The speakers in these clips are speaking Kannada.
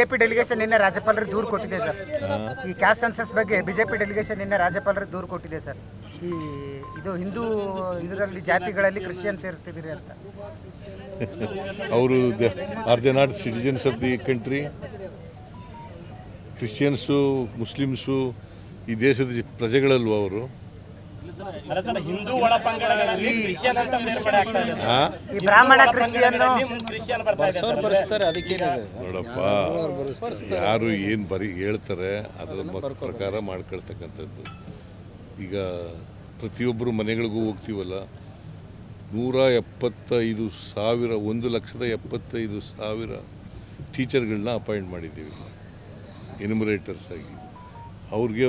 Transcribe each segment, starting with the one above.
ಬಿಜೆಪಿ ಡೆಲಿಗೇಷನ್ ನಿನ್ನೆ ರಾಜ್ಯಪಾಲರಿಗೆ ದೂರು ಕೊಟ್ಟಿದೆ ಸರ್. ಈ ಕ್ಯಾಸ್ಟ್ ಸೆನ್ಸಸ್ ಬಗ್ಗೆ ಬಿಜೆಪಿ ಡೆಲಿಗೇಷನ್ ನಿನ್ನೆ ರಾಜ್ಯಪಾಲರಿಗೆ ದೂರು ಕೊಟ್ಟಿದೆ ಸರ್. ಈ ಇದು ಹಿಂದೂ ಇದರಲ್ಲಿ ಜಾತಿಗಳಲ್ಲಿ ಕ್ರಿಶ್ಚಿಯನ್ ಸೇರಿಸ್ತಿದ್ದೀರಿ ಅಂತ. ಅವರು are they not citizens of the country Christians Muslims ಈ ದೇಶದ ಪ್ರಜೆಗಳಲ್ವ ಅವರು? ಹಿಂದೂ ಒಳ ಪಂಗಡಗಳಲ್ಲಿ ಕ್ರಿಶ್ಚಿಯನ್ ಅಂತ ಸೇರ್ಪಡೆ ಆಗ್ತಾ ಇದೆ ಈ ಬ್ರಾಹ್ಮಣ ಕ್ರಿಶ್ಚಿಯನ್ ಕ್ರಿಶ್ಚಿಯನ್ ಬರ್ತಾ. ನೋಡಪ್ಪ ಯಾರು ಏನು ಬರೀ ಹೇಳ್ತಾರೆ ಅದರ ಪ್ರಕಾರ ಮಾಡ್ಕೊಳ್ತಕ್ಕಂಥದ್ದು. ಈಗ ಪ್ರತಿಯೊಬ್ಬರು ಮನೆಗಳಿಗೂ ಹೋಗ್ತೀವಲ್ಲ ನೂರ ಎಪ್ಪತ್ತೈದು ಸಾವಿರ ಒಂದು ಲಕ್ಷದ ಎಪ್ಪತ್ತೈದು ಸಾವಿರ ಟೀಚರ್ಗಳನ್ನ ಅಪಾಯಿಂಟ್ ಮಾಡಿದ್ದೀವಿ. ಎನ್ಯುಮರೇಟರ್ಸ್ ಆಗಿ. ಅವ್ರಿಗೆ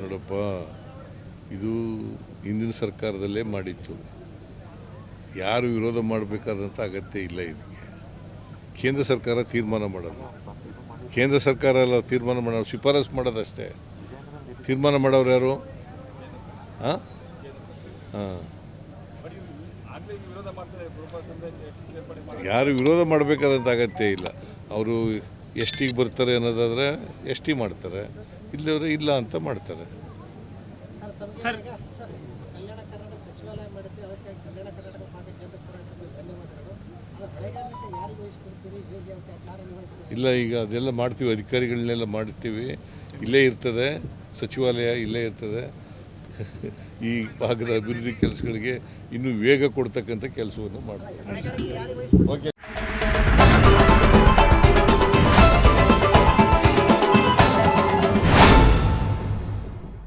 ನೋಡಪ್ಪ ಇದು ಹಿಂದಿನ ಸರ್ಕಾರದಲ್ಲೇ ಮಾಡಿತ್ತು. ಯಾರು ವಿರೋಧ ಮಾಡಬೇಕಾದಂಥ ಅಗತ್ಯ ಇಲ್ಲ ಇದಕ್ಕೆ. ಕೇಂದ್ರ ಸರ್ಕಾರ ತೀರ್ಮಾನ ಮಾಡೋದು. ಕೇಂದ್ರ ಸರ್ಕಾರ ಎಲ್ಲ ತೀರ್ಮಾನ ಮಾಡೋದು ಶಿಫಾರಸು ಮಾಡೋದಷ್ಟೇ. ತೀರ್ಮಾನ ಮಾಡೋರು ಯಾರು? ಹಾಂ ಹಾಂ ಯಾರು ವಿರೋಧ ಮಾಡಬೇಕಾದಂಥ ಅಗತ್ಯ ಇಲ್ಲ. ಅವರು ಎಸ್ ಟಿಗೆ ಬರ್ತಾರೆ ಅನ್ನೋದಾದರೆ ಎಷ್ಟಿ ಮಾಡ್ತಾರೆ ಇಲ್ಲವರೆ ಇಲ್ಲ ಅಂತ ಮಾಡ್ತಾರೆ. ಇಲ್ಲ ಈಗ ಅದೆಲ್ಲ ಮಾಡ್ತೀವಿ ಅಧಿಕಾರಿಗಳನ್ನೆಲ್ಲ ಮಾಡ್ತೀವಿ. ಇಲ್ಲೇ ಇರ್ತದೆ ಸಚಿವಾಲಯ ಇಲ್ಲೇ ಇರ್ತದೆ. ಈ ಭಾಗದ ಅಭಿವೃದ್ಧಿ ಕೆಲಸಗಳಿಗೆ ಇನ್ನೂ ವೇಗ ಕೊಡ್ತಕ್ಕಂಥ ಕೆಲಸವನ್ನು ಮಾಡ್ತೀವಿ. ಓಕೆ.